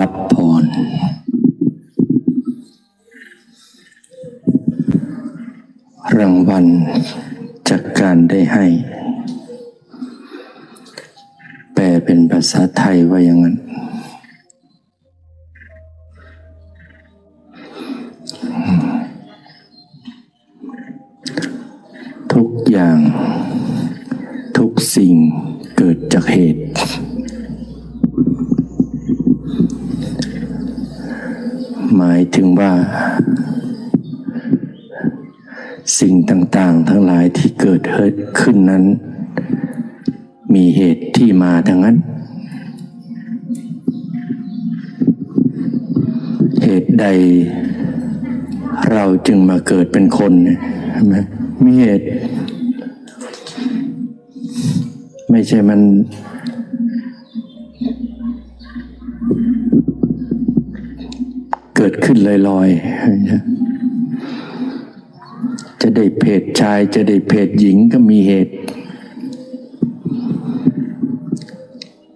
รับพร รางวัลจากการได้ให้ แปลเป็นภาษาไทยว่าอย่างนั้น ทุกอย่าง ทุกสิ่งเกิดจากเหตุ หมายถึงว่า สิ่งต่างๆ ทั้งหลายที่เกิดขึ้นนั้น มีเหตุที่มาทั้งนั้น เหตุใดเราจึงมาเกิดเป็นคนใช่ไหมมีเหตุ ไม่ใช่มัน กิดขึ้นลอยๆ จะได้เพศชายจะได้เพศหญิงก็มีเหตุ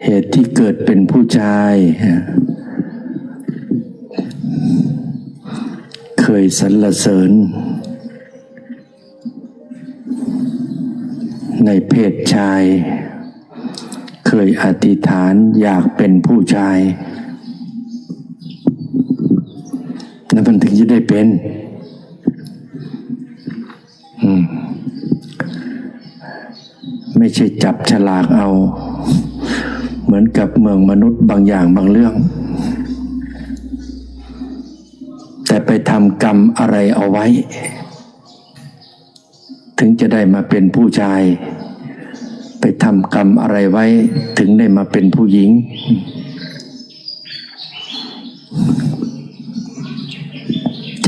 เหตุที่เกิดเป็นผู้ชาย เคยสรรเสริญ ในเพศชาย เคยอธิษฐานอยากเป็นผู้ชาย นั่นมันถึงจะได้เป็น อืม ไม่ใช่จับฉลากเอา เหมือนกับเมืองมนุษย์บางอย่างบางเรื่อง แต่ไปทำกรรมอะไรเอาไว้ ถึงจะได้มาเป็นผู้ชาย ไปทำกรรมอะไรไว้ ถึงได้มาเป็นผู้หญิง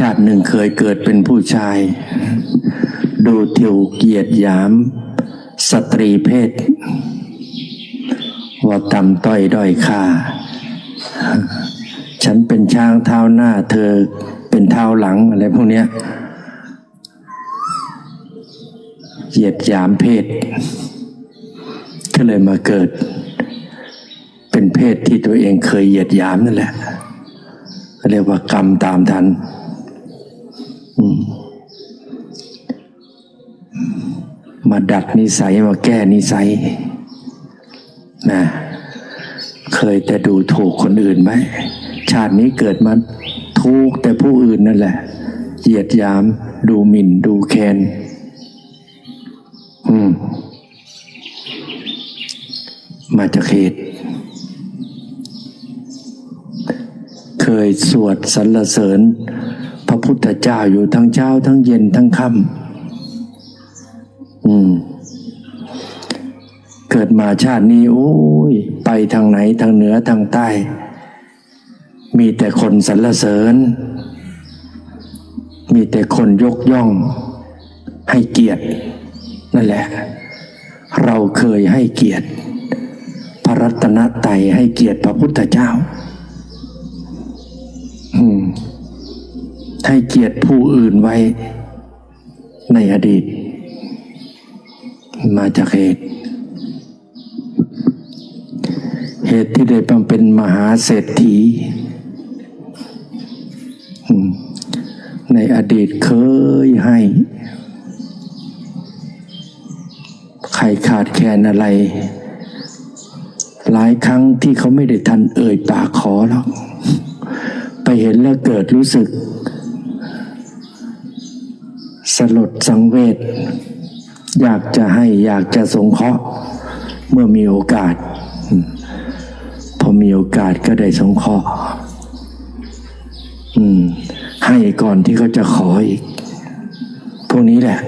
าติหนึ่งเคยเกิดเป็นผู้ชาย ดูทิวเกียรติยาม สตรีเพศ ว่าต่ำต้อยด้อยค่า ฉันเป็นช้างเท้าหน้าเธอเป็นเท้าหลังอะไรพวกเนี้ยเหยียดยามเพศ ก็เลยมาเกิด เป็นเพศที่ตัวเองเคยเหยียดยามนั่นแหละเรียกว่ากรรมตามทัน มาดัดนิสัยมาแก้นิสัยนะเคยแต่ดูถูกคนอื่นไหมชาตินี้เกิดมาทุกแต่ผู้อื่นนั่นแหละเหยียดยาม ดูหมิ่นดูแคนอืมมาจากเหตุเคยสวดสรรเสริญ พระพุทธเจ้าอยู่ทั้งเช้าทั้งเย็นทั้งค่ำ เกิดมาชาตินี้โอ้ย ไปทางไหนทางเหนือทางใต้ มีแต่คนสรรเสริญ มีแต่คนยกย่อง ให้เกียรตินั่นแหละ เราเคยให้เกียรติ พระรัตนตรัยให้เกียรติพระพุทธเจ้าให้เกียรติผู้อื่นไว้ในอดีต มาจากเหตุ เหตุที่ได้บังเป็นมหาเศรษฐี ในอดีตเคยให้ ใครขาดแคลนอะไร หลายครั้งที่เขาไม่ได้ทันเอ่ยปากขอหรอก ไปเห็นแล้วเกิดรู้สึก สลดสังเวชอยากจะให้อยากจะสงเคราะห์เมื่อมีโอกาส มีโอกาสก็ได้สงเคราะห์อืมให้ก่อนที่เขาจะขออีก พวกนี้แหละ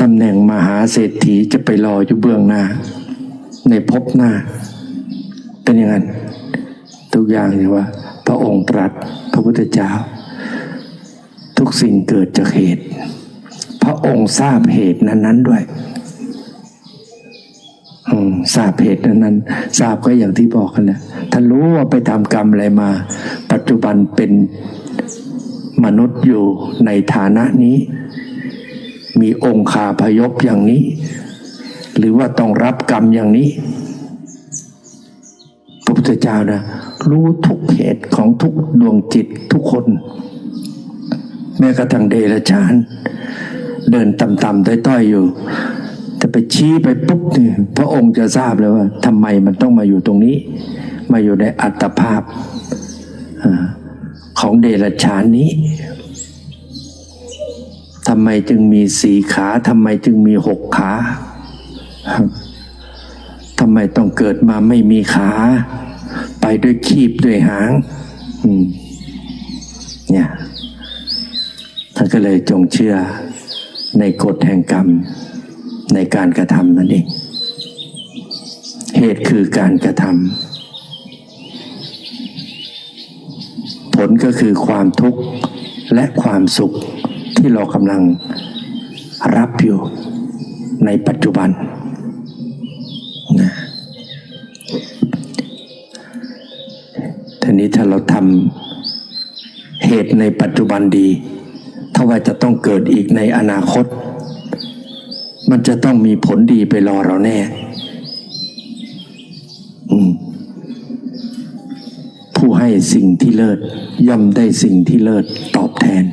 ตำแหน่งมหาเศรษฐีจะไปรออยู่เบื้องหน้า ในภพหน้า เป็นอย่างนั้น ทุกอย่างเลยว่า พระองค์ตรัสพระพุทธเจ้า ทุกสิ่งเกิดจากเหตุ พระองค์ทราบเหตุนั้น ๆ ด้วย ทราบเหตุนั้นทราบก็อย่างที่บอกกันแหละถ้านรู้ว่าไปทำกรรมอะไรมา ปัจจุบันเป็นมนุษย์อยู่ในฐานะนี้ มีองค์คาพยพอย่างนี้ หรือว่าต้องรับกรรมอย่างนี้พระพุทธเจ้านะรู้ทุกเหตุของทุกดวงจิตทุกคน แม้กระทั่งเดรัจฉาน เดินต่ำๆต้อยๆอยู่ ไปชี้ไปปุ๊บเนี่ยพระองค์จะทราบเลยว่าทำไมมันต้องมาอยู่ตรงนี้ มาอยู่ในอัตภาพอของเดรัจฉานนี้ทำไมจึงมีสี่ขาทำไมจึงมีหกขาทำไมต้องเกิดมาไม่มีขา ไปด้วยคีบด้วยหางอืเนี่ยท่านก็เลยจงเชื่อในกฎแห่งกรรม ในการกระทำนั่นเอง เหตุคือการกระทำผลก็คือความทุกข์และความสุขที่เรากำลังรับอยู่ในปัจจุบันนะทีนี้ถ้าเราทำเหตุในปัจจุบันดี ถ้าว่าจะต้องเกิดอีกในอนาคต มันจะต้องมีผลดีไปรอเราแน่ ผู้ให้สิ่งที่เลิศ ย่อมได้สิ่งที่เลิศตอบแทน